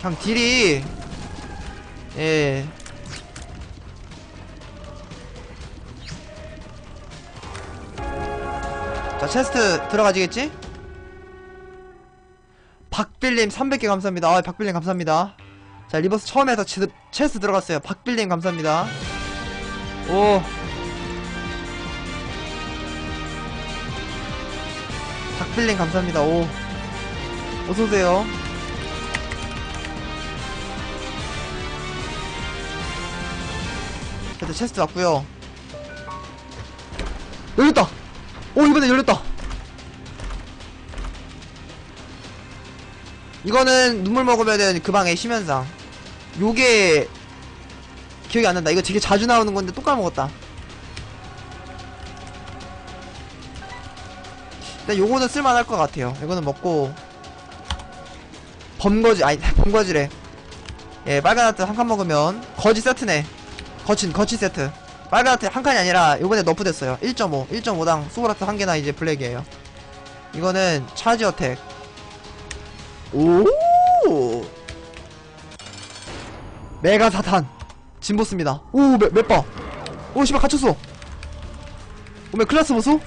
그냥 딜이 예 자, 체스트 들어가지겠지? 박빌님 300개 감사합니다. 아, 박빌님 감사합니다. 자, 리버스 처음에서 체, 체스트 들어갔어요. 박빌님 감사합니다. 오. 박빌님 감사합니다. 오. 어서오세요. 그래도 체스트 왔고요 열렸다! 오, 이번에 열렸다! 이거는 눈물 먹으면은 그 방의 심현상. 요게 기억이 안 난다. 이거 되게 자주 나오는 건데 또 까먹었다. 일단 요거는 쓸만할 것 같아요. 이거는 먹고 범거지 아니 범거지래. 예, 빨간 하트 한 칸 먹으면 거지 세트네. 거친 거치 세트. 빨간 하트 한 칸이 아니라 요번에 너프 됐어요. 1.5, 1.5당 소울하트 한 개나 이제 블랙이에요. 이거는 차지 어택. 오 메가 사탄 진보스입니다 오몇 바? 오 씨발 갇혔어 오메 클라스 보소?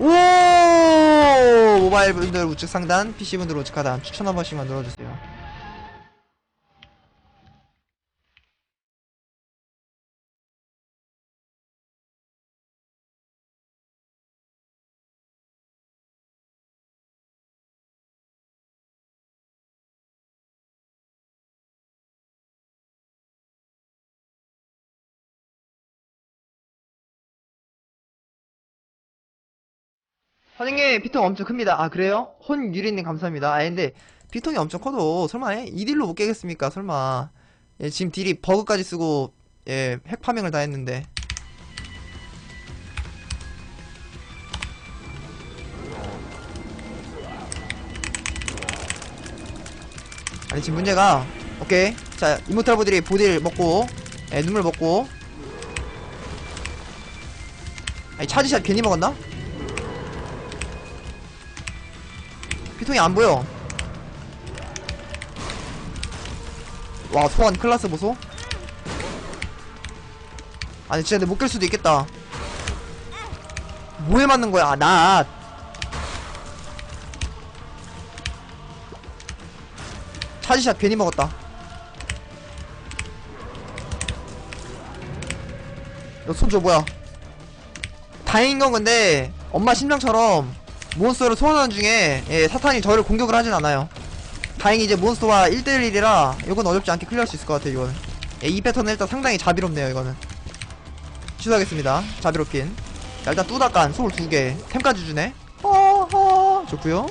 오 모바일 분들 우측 상단 PC 분들 우측 하단 추천 한 번씩만 눌러주세요 선생님 피통 엄청 큽니다. 아 그래요? 혼유리님 감사합니다. 아 근데 피통이 엄청 커도 설마 예? 이 딜로 못 깨겠습니까? 설마. 예, 지금 딜이 버그까지 쓰고 예, 핵 파밍을 다 했는데. 아니 지금 문제가 오케이. 자 이모탈부들이 보딜 먹고 예, 눈물 먹고. 아니 차지샷 괜히 먹었나? 피통이 안 보여. 와, 소환 클라스 보소? 아니, 진짜 근데 못깰 수도 있겠다. 뭐에 맞는 거야? 아, 나. 차지샷 괜히 먹었다. 너 손 줘, 뭐야. 다행인 건 근데, 엄마 심장처럼 몬스터를 소환하는 중에 예, 사탄이 저를 공격을 하진 않아요. 다행히 이제 몬스터와 1대1이라 이건 어렵지 않게 클리어할 수 있을 것 같아요 이거는. 예, 이 패턴은 일단 상당히 자비롭네요 이거는. 취소하겠습니다. 자비롭긴. 자 일단 뚜다깐 소울 2개. 템까지 주네 어허! 좋구요.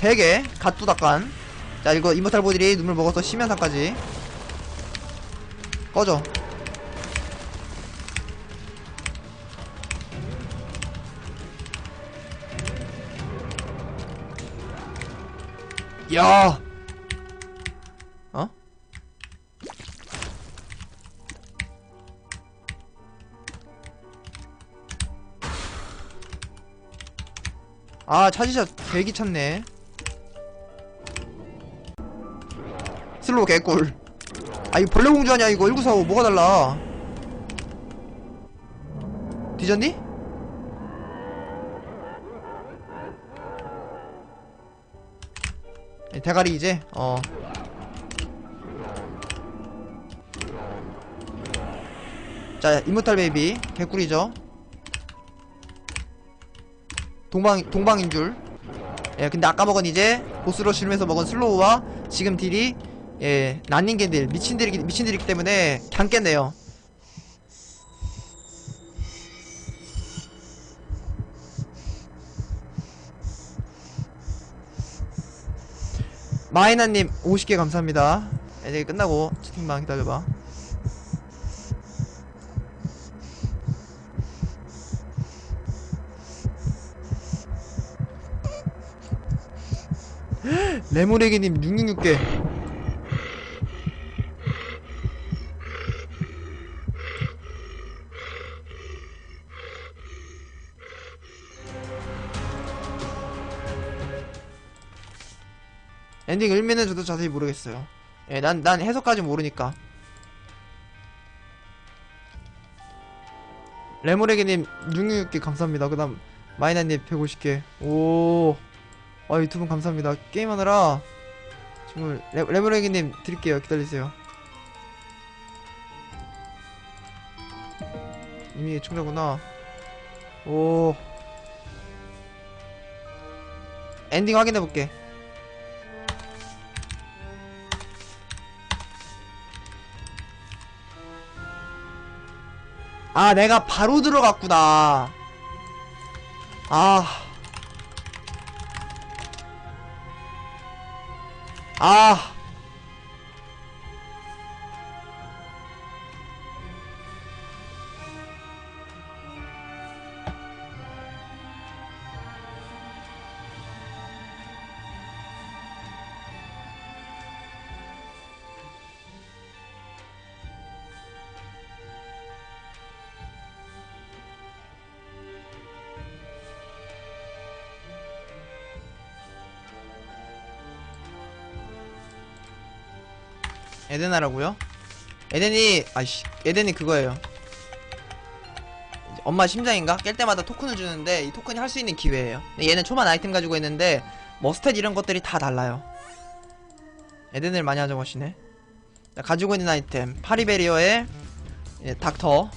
3개. 갓 뚜다깐. 자 이거 이모탈 보들이 눈물 먹어서 심연상까지. 꺼져 야. 어? 아, 차지샷 개 귀찮네. 슬로우 개꿀. 아, 이거 벌레공주 아니야, 이거. 1945. 뭐가 달라. 뒤졌니? 대가리 이제 어 자, 이모탈 베이비 개꿀이죠. 동방 동방인 줄. 예, 근데 아까 먹은 이제 보스로 실면서 먹은 슬로우와 지금 딜이 예, 난닝겐들 미친 딜이 미친 딜이기 때문에 그냥 깼네요. 마이나님 50개 감사합니다. 이제 끝나고 채팅방 기다려봐. 레모네기님 666개. 엔딩 의미는 저도 자세히 모르겠어요. 예, 난, 난 해석까지 모르니까. 레모레기님 666개 감사합니다. 그 다음 마이나님 150개. 오. 아, 분 감사합니다. 게임하느라 정말 레, 레모레기님 드릴게요. 기다리세요. 이미 충자구나. 오. 엔딩 확인해볼게. 아, 내가 바로 들어갔구나. 아. 아. 에덴하라고요? 에덴이 아이씨 에덴이 그거예요. 엄마 심장인가? 깰 때마다 토큰을 주는데 이 토큰이 할 수 있는 기회예요. 얘는 초반 아이템 가지고 있는데 머스탯 이런 것들이 다 달라요. 에덴을 많이 하자고 하시네. 자, 가지고 있는 아이템 파리베리어의 예, 닥터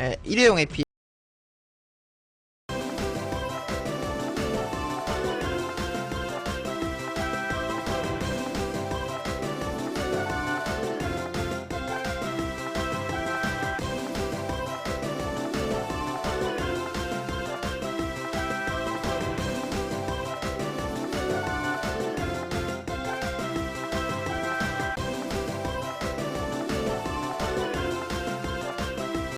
예, 일회용 AP